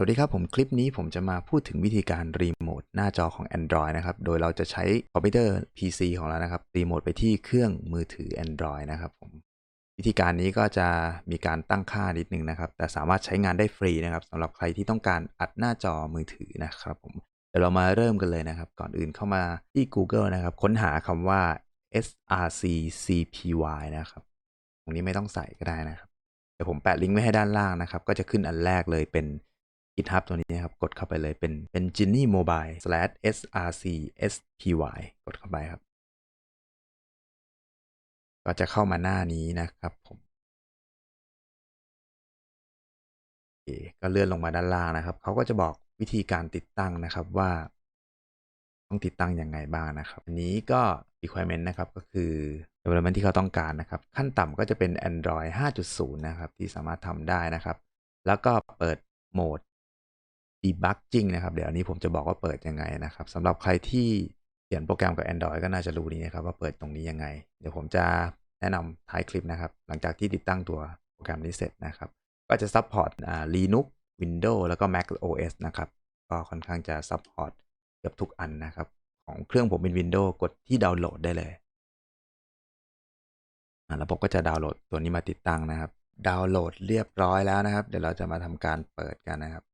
สวัสดีครับผมคลิปนี้ผมจะมาพูดถึงวิธีการรีโมทหน้าจอของ Android นะครับ โดยเราจะใช้คอมพิวเตอร์ PC ของเรานะครับ รีโมทไปที่เครื่องมือถือ Android นะครับผมวิธีการนี้ก็จะมีการตั้งค่านิดนึงนะครับ แต่สามารถใช้งานได้ฟรีนะครับสำหรับใครที่ต้องการอัดหน้าจอมือถือนะครับผมเดี๋ยวเรามาเริ่มกันเลยนะครับ ก่อนอื่นเข้ามาที่ Google นะครับ ค้นหาคำว่า srccpy นะครับ ตรงนี้ไม่ต้องใส่ก็ได้นะครับเดี๋ยวผมแปะลิงก์ไว้ให้ด้านล่างนะครับ ก็จะขึ้นอันแรกเลยเป็น GitHub ตัวนี้นะครับ กดเข้าไปเลยเป็นเป็น Genie Mobile slash srcspy กดเข้าไปครับ ก็จะเข้ามาหน้านี้นะครับผมก็เลื่อนลงมาด้านล่างนะครับ เขาก็จะบอกวิธีการติดตั้งนะครับว่าต้องติดตั้งยังไงบ้างนะครับ อันนี้ก็ requirement นะครับก็คือ development ที่เขาต้องการนะครับ ขั้นต่ำก็จะเป็น Android 5.0 นะครับ ที่สามารถทำได้นะครับ แล้วก็เปิดโหมด debugging นะครับ เดี๋ยวอันนี้ผมจะบอกว่าเปิดยังไงนะครับสำหรับใครที่เขียนโปรแกรมกับ Android ก็น่าจะรู้นี้นะครับว่าเปิดตรงนี้ยังไง เดี๋ยวผมจะแนะนำท้ายคลิปนะครับ หลังจากที่ติดตั้งตัวโปรแกรมนี้เสร็จนะครับ ก็จะ support อ่า Linux Windows แล้วก็ Mac OS นะครับ ก็ค่อนข้างจะ support เกือบทุกอันนะครับ ของเครื่องผมเป็น Windows กดที่ดาวน์โหลดได้เลยแล้วผมก็จะดาวน์โหลดตัวนี้มาติดตั้งนะครับ ดาวน์โหลดเรียบร้อยแล้วนะครับ เดี๋ยวเราจะมาทำการเปิดกันนะครับ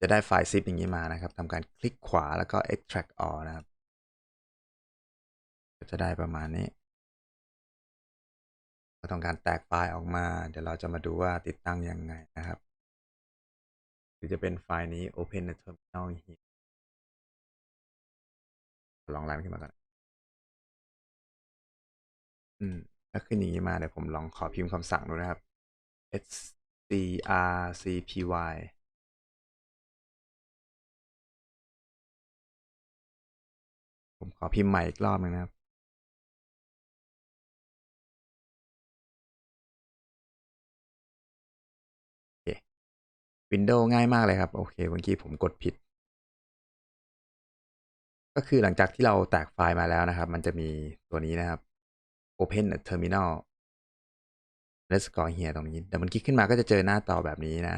จะได้ไฟล์ zip อย่างนี้มานะครับทำการคลิกขวาแล้วก็ extract all นะครับ ก็จะได้ประมาณนี้เราต้องการแตกไฟล์ออกมา เดี๋ยวเราจะมาดูว่าติดตั้งยังไงนะครับ หรือจะเป็นไฟล์นี้ open the terminal here ลองรันขึ้นมาก่อน อืมถ้าขึ้นอย่างนี้มาเดี๋ยวผมลองขอพิมพ์คำสั่งดูนะครับ strcpy ขอพิมพ์ใหม่อีกรอบนึงนะครับโอเค Windows ง่ายมากเลยครับ โอเคเมื่อกี้ผมกดผิด ก็คือหลังจากที่เราแตกไฟล์มาแล้วนะครับ มันจะมีตัวนี้นะครับ Open Terminal Let's go here ตรงนี้แต่มันคลิกขึ้นมาก็จะเจอหน้าต่อแบบนี้นะ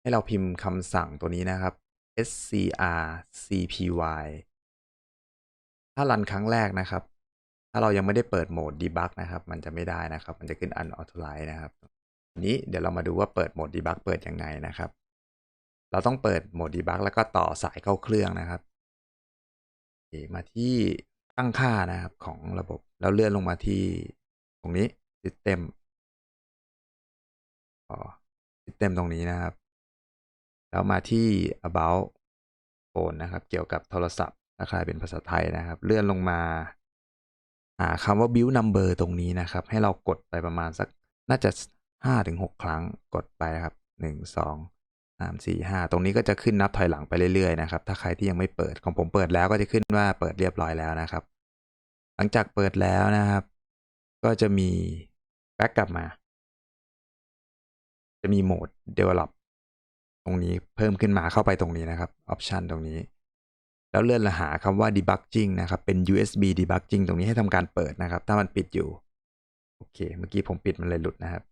ให้เราพิมพ์คำสั่งตัวนี้นะครับ strcpy ถ้ารันครั้งแรกนะครับ ถ้าเรายังไม่ได้เปิดโหมด debug นะครับ มันจะไม่ได้นะครับ มันจะขึ้น unauthorized นะครับ นี้เดี๋ยวเรามาดูว่าเปิดโหมด debug เปิดยังไงนะครับ เราต้องเปิดโหมด debug แล้วก็ต่อสายเข้าเครื่องนะครับ มาที่ตั้งค่านะครับของระบบ แล้วเลื่อนลงมาที่ตรงนี้ system อ๋อ system ตรงนี้นะครับ แล้วมาที่ about phone นะครับ เกี่ยวกับโทรศัพท์ ถ้าใครเป็นภาษาไทยนะครับ เลื่อนลงมาาคำว่า build number ตรงนี้นะครับ ให้เรากดไปประมาณสักน่าจะห้าถึงหกครั้งกดไปครับหนึ่งสองสามสี่ห้าตรงนี้ก็จะขึ้นนับถอยหลังไปเรื่อยๆนะครับ ถ้าใครที่ยังไม่เปิดของผมเปิดแล้วก็จะขึ้นว่าเปิดเรียบร้อยแล้วนะครับ หลังจากเปิดแล้วนะครับ ก็จะมีแบ็กกลับมา จะมีโหมด develop ตรงนี้เพิ่มขึ้นมาเข้าไปตรงนี้นะครับ option ตรงนี้ แล้วเลื่อนหาคำว่า debugging นะครับ เป็น USB debugging ตรงนี้ให้ทำการเปิดนะครับ ถ้ามันปิดอยู่ โอเค เมื่อกี้ผมปิดมันเลยหลุดนะครับ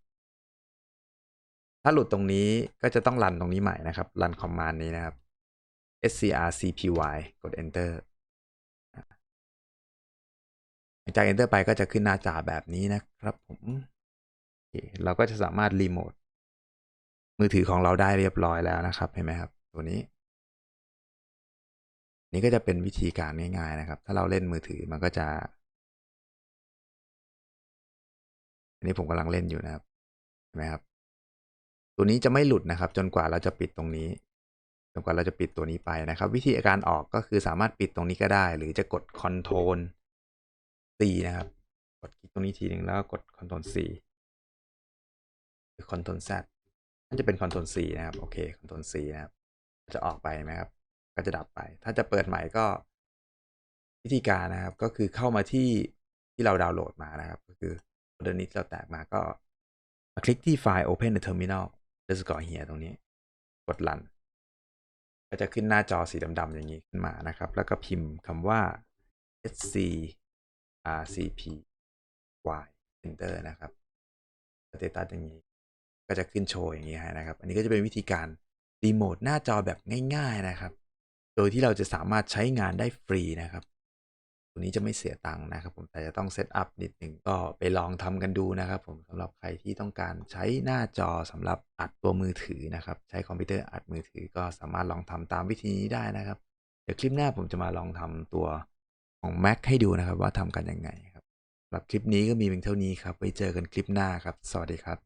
ถ้าหลุดตรงนี้ก็จะต้องรันตรงนี้ใหม่นะครับ รันคอมมานด์นี้นะครับ strcpy กด enter หลังจาก enter ไปก็จะขึ้นหน้าจอแบบนี้นะครับผมโอเคเราก็จะสามารถรีโมทมือถือของเราได้เรียบร้อยแล้วนะครับ เห็นไหมครับ ตัวนี้ นี่ก็จะเป็นวิธีการง่ายๆนะครับ ถ้าเราเล่นมือถือมันก็จะ อันนี้ผมกำลังเล่นอยู่นะครับเห็นไหมครับ ตัวนี้จะไม่หลุดนะครับ จนกว่าเราจะปิดตรงนี้ จนกว่าเราจะปิดตัวนี้ไปนะครับ วิธีการออกก็คือสามารถปิดตรงนี้ก็ได้ หรือจะกด Ctrl C นะครับ กดคลิกตรงนี้ทีหนึ่งแล้วกด Ctrl C หรือ Ctrl Z น่าจะเป็น Ctrl C นะครับ โอเค Ctrl C นะครับ จะออกไปไหมครับ ก็จะดับไป ถ้าจะเปิดใหม่ก็ วิธีการนะครับก็คือเข้ามาที่ที่เราดาวน์โหลดมานะครับ ก็คือโฟลเดอร์นี้เราแตกมาก็มาคลิกที่ไฟล์ Open the Terminal เดสกอร์เฮียตรงนี้ กดรัน ก็จะขึ้นหน้าจอสีดำๆอย่างนี้ขึ้นมานะครับ แล้วก็พิมพ์คำว่า sc rcp y enter นะครับสเตตัสอย่างนี้ ก็จะขึ้นโชว์อย่างนี้ให้นะครับ อันนี้ก็จะเป็นวิธีการรีโมทหน้าจอแบบง่าย ๆนะครับ โดยที่เราจะสามารถใช้งานได้ฟรีนะครับ ตัวนี้จะไม่เสียตังค์นะครับ ผมแต่จะต้องเซตอัพนิดหนึ่งก็ไปลองทำกันดูนะครับ ผมสำหรับใครที่ต้องการใช้หน้าจอสำหรับอัดตัวมือถือนะครับ ใช้คอมพิวเตอร์อัดมือถือก็สามารถลองทำตามวิธีนี้ได้นะครับ เดี๋ยวคลิปหน้าผมจะมาลองทำตัวของ Mac ให้ดูนะครับ ว่าทำกันยังไงครับสำหรับคลิปนี้ก็มีเพียงเท่านี้ครับไว้เจอกันคลิปหน้าครับ สวัสดีครับ